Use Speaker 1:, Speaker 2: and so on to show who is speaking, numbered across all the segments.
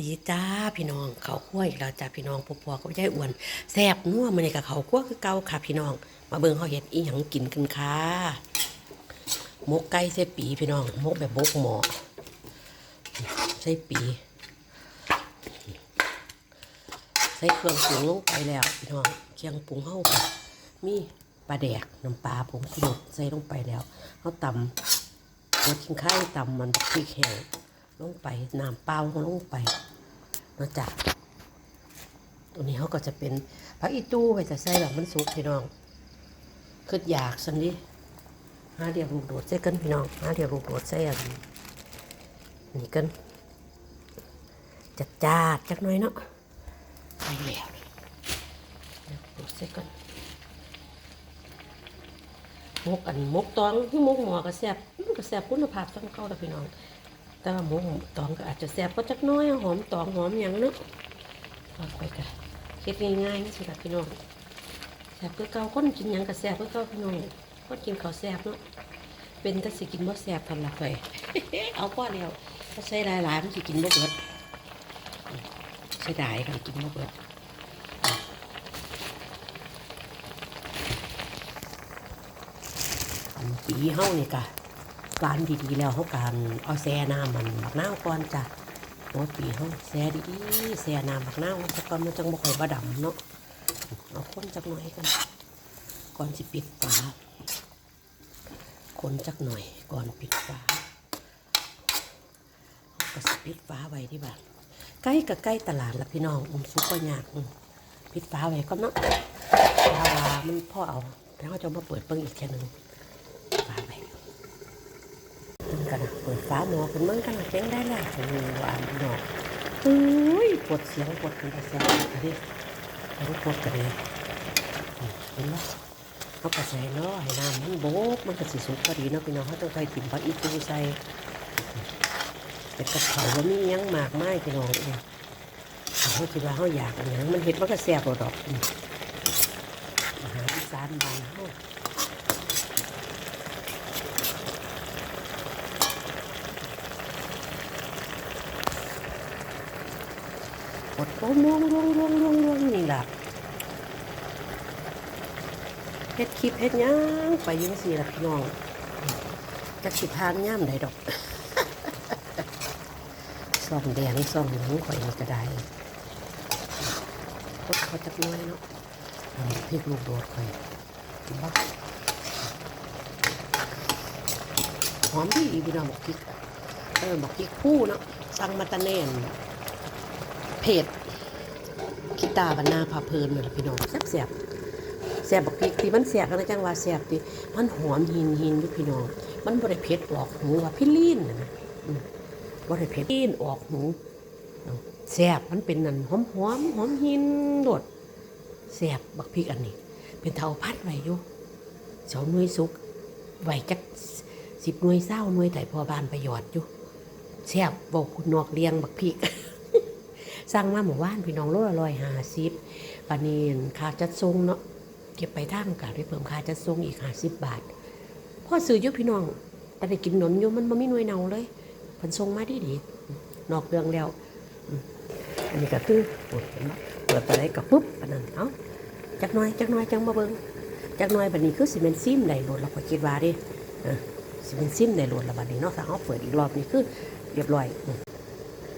Speaker 1: ดีจ้าพี่น้องเขาคั่วอีกแล้วจ้าพี่น้องพวกพวกก็ยายอ้วนแซ่บนัวมื้อนี้กับเขาคั่วคือเก่าค่ะพี่น้อง มาเบิ่งเฮาเฮ็ดอีหยังกินกันค่ะมกไก่ใส่ปีพี่น้องมกแบบบกหม้อใส่ปี ใส่เครื่องปรุงลงไปแล้วพี่น้องเครื่องปรุงเฮาค่ะมีปลาแดกน้ำปลาผงชูรสใส่ลงไปแล้วเฮาตำหัวชิงไข่ตำมันพริกแห้งลงไปน้ำเปล่าลงไป นาะจ้ะตัวนี้เขาก็จะเป็นผักอีตู้ไปจะใส่แบบมันสุกพี่น้องคืออยากสันดิหาเดียวลูกโดดใส่กันพี่น้องหาเดียวลูกโดดใส่อันนี่กันจัดจ้าดจักหน่อยเนาะไปแล้วเดียวดูเสร็จก่อนมกอันมกตองที่มกหมอกระแซบมันกระแซบคุณภาพต้องเข้าแต่พี่น้อง แต่ว่ามตองก็อาจจะแซบก็จักน้อยหอมตองหอมอย่างนึกลองไปกันเฮ็ดง่ายๆนี่สิครับพี่น้องแซบคือเก่าคนกินยังกระแซบคือเก่าพี่น้องคนกินข้าวแซบเนาะเป็นแต่สิกินบ่แซบทันละไปเอาพอแล้วถ้าใส่หลายๆมันสิกินบ่เบิดเสียดายค่ะกินมาเบิดอันปีเฮ้านี่กะ การดีๆแล้วเฮาการเอาแซ่น้ำมันบักนาวก่อนจ้ะหัวปีเฮาแซ่ดีๆแซ่น้ำบักนาวสักก่อนมันจังบ่ค่อยบะดำเนาะเอาคนจักหน่อยกันก่อนสิปิดฝาคนจักหน่อยก่อนปิดฝาเอาก็สิปิดฝาไว้ที่บ้านใกล้กับใกล้ตลาดละพี่น้องอุ้มซุปก็ยากปิดฟ้าไว้ก็เนาะฟ้าว่ามันพ่อเอาแล้วเขาจะมาเปิดเบิ้งอีกแค่หนึ่งฟ้าไว้ กันนะเปิดฟ้าหมอคุณเบิ้งกันนะเจ๊งได้แล้วโอ้โหวานพี่น้องอุ้ยปวดเสียงปวดเป็นเสียงกระดิทั้งปวดกระดิเห็นไหมเขากระใส่เนาะให้น้ำมันโบกมันก็สิสุกพอดีเนาะพี่น้องเขาต้องใส่ถิ่มปลาอีกตูใส่แต่กับเขาว่ามียังมากไม้พี่น้องเองเขาคิดว่าเขาอยากอย่างมันเห็ดมันก็แซ่บบ่ดอกอืมอาหารอีสานบ้านเขา กดโอ้ลวงลวงลวงลวงลวงนี่ล่ะเฮ็ดคลิปเฮ็ดหยังไปยังสี่ล่ะพี่น้องจะสิทานย่ามใดดอกส่องแดงส่องหนังข่อยนี่ก็ได้ก็เขาจักน้อยเนาะพริกลูกโดดข่อยเห็นหอมที่อีพี่น้องบอกพริกเออบอกพริกผู้เนาะสั่งมาตะแนน เผ็ดคิตาบรรณาพาเพลินเลยพี่น้องแซ่บแซ่บแซ่บบอกพริกที่มันแซ่บกันนะจังว่าแซ่บที่มันหอมหินหินอยู่พี่น้อง มันบริเผ็ดออกหูว่าพี่ลีนนะบ่ได้เผ็ดกินออกหูแซ่บมันเป็นนั่นหอมหอมหอมหินโดดแซ่บบักพริกอันนี้ เป็นเท่าพัดไว้อยู่สองหน่วยสุกไว้จักสิบหน่วยเศร้าหน่วยแต่พอบานประยชน์อยู่แซ่บบอกคุณนอกเลี้ยงบักพริก สั่งมาหมู่บ้านพี่น้องโลละร้อยห้าสิบปานนีนค่าจัดส่งเนาะเก็บไปทางกาได้เพิ่มค่าจัดส่งอีกห้าสิบบาทพ่อซื้ออยู่พี่น้อง แต่ได้กินหนนอยู่มันบ่มีหน่วยเนาเลยเพิ่นส่งมาดีดีนอกเรื่องแล้ว อันนี้ก็คือเห็นไหมปิดไปไหนก็ปุ๊บอันนั้นเอ้าจักหน่อยจักหน่อยจังมาเบิ่งจักหน่อยบัดนี้คือสิเป็นซิมได้โหลดเราก็คิดว่าดิเออสิเป็นซิมได้โหลดแล้วบัดนี้เนาะถ้าเอาเปิดอีกรอบนี้คือเรียบร้อย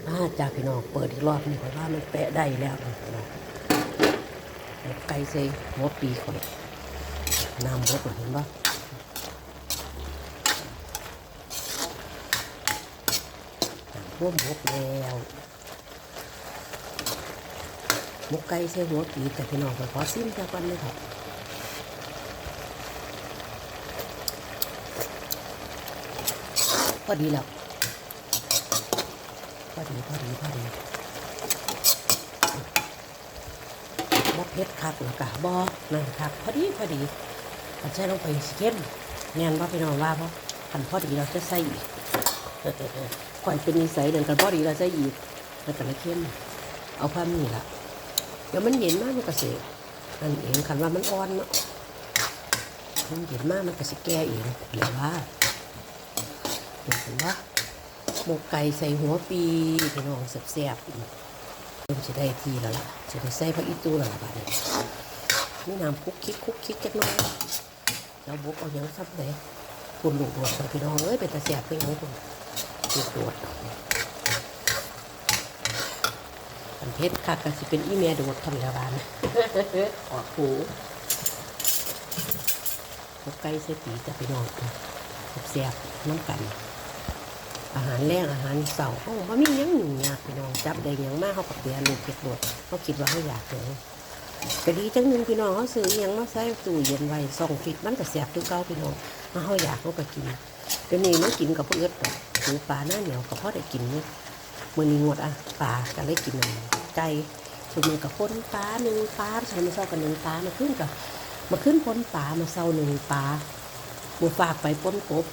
Speaker 1: อืมอ่าจ้าพี่น้องเปิดอีกรอบนี่ข่อยว่ามันแปะได้แล้วนี่พี่น้องไก่ใส่หัวปีข่อยน้ำบดเห็นปะร่วมหกแล้วหมกไก่ใส่หัวปีแต่พี่น้องก็ขอซิมแค่ก่อนเลยครับพอดีแล้ว อดีพอดีพอดีบ่เผ็ดคักหรอกะบ่นั่นคักพอดีพอดีถ้าใส่ลงไปสิเข้มแน่นว่าพี่น้องว่าเพราะคันพอดีเราจะใส่อีกข่อยเป็นนิสัยเดินกันพอดีเราจะอีกแล้วแต่ละเข้มเอาความนี่ละเดี๋ยวมันเย็นมากมันก็เสียอันเองคันว่ามันอ่อนเนาะมันเย็นมากมันก็สิแก่เองหรือว่าเห็นว่า หมกไก่ใส่หัวปีพี่น้องแซ่บๆเริ่มจะได้ทีแล้วล่ะจะได้ใส่ผักอีตูแล้วล่ะบัดนี้นี่น้ำคุกคิกคุกคิกจักหน่อยแล้วบกเอาหยังซับไหนปุ่นหลูกโดดก่อนพี่น้องเอ้ยเป็นตาแซ่บเพิ่งยังปุ่นหลูกโดดอันเพชรค่ะก็สิเป็นอีเมียโดดทำแล้วบานออกหูหมกไก่ใส่ปีจะพี่น้องแซ่บๆน้ำกัน อาหารแรงอาหารเสาร์เขาว่ามีหยังหนึ่งยากพี่น้องจับได้ยังมากเขากับเบียลูกเก็บรวดเขาคิดว่าเขาอยากเลยก็ดีจังหนึ่งพี่น้องเขาซื้อยังมาใส่ตู้เย็นไว้ส่องฟิตมันก็แสบคือเก่าพี่น้องมาเขาอยากเขาก็กินเดี๋ยวนี้มันกินกับพวกเอิดดอกหูปลาหน้าเหนียวกับพ่อได้กินนี่มือนี้งดอะปลาก็เลยกินไก่ส่วนมือกับพ้นปลาหนึ่งปลาใส่มาเศร้ากันหนึ่งปลามาขึ้นกับมาขึ้นพ้นปลามาเศร้าหนึ่งปลาบูฝากไปพ้นกบ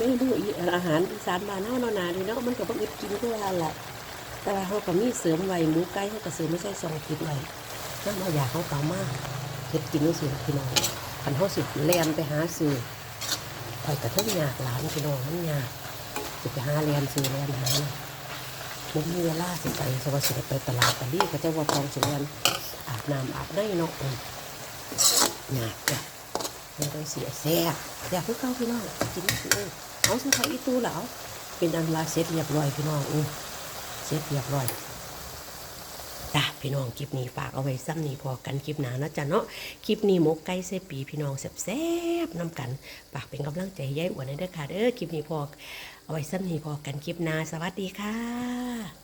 Speaker 1: นูอีอาหารอีสานบ้านเฮาเนาะนาดีเนาะมันก็บ่อึดกินคือว่าแหละแต่ว่าเฮาก็มีเสริมไว้หมูไก่เฮาก็เสริมไม่ใช่ซองคิดไว้นำเฮาอยากเฮาก็เอามากเฮ็ดกินจังซี่ล่ะพี่น้องคันเฮาสิแล่นไปหาซื้อไปกระทบยากหลานพี่น้องมันยากสิไปหาแล่นซื้อแล่นหาน่ะบ่มีเวลาสิไปสวัสดิไปตลาดตะลี่ก็จะว่าปองสิแล่นอาบน้ำอาบได้เนาะยากจ้ะ มันต้องเสียแซ่บอยากให้เข้าพี่น้องกินเออเอาสังขาอีตู้แล้วเป็นอันลาเสร็จเรียบร้อยพี่น้องอือเสร็จเรียบร้อยจ้ะพี่น้องคลิปนี้ฝากเอาไว้ซ้ำนี้พอกันคลิปหนานะจ๊ะเนาะคลิปนี้มกไก่เสปีพี่น้องแซ่บๆน้ำกันฝากเป็นกำลังใจให้ยายอ้วนให้เด้อค่ะเด้อคลิปนี้พอเอาไว้ซ้ำนี้พอกันคลิปหนาสวัสดีค่ะ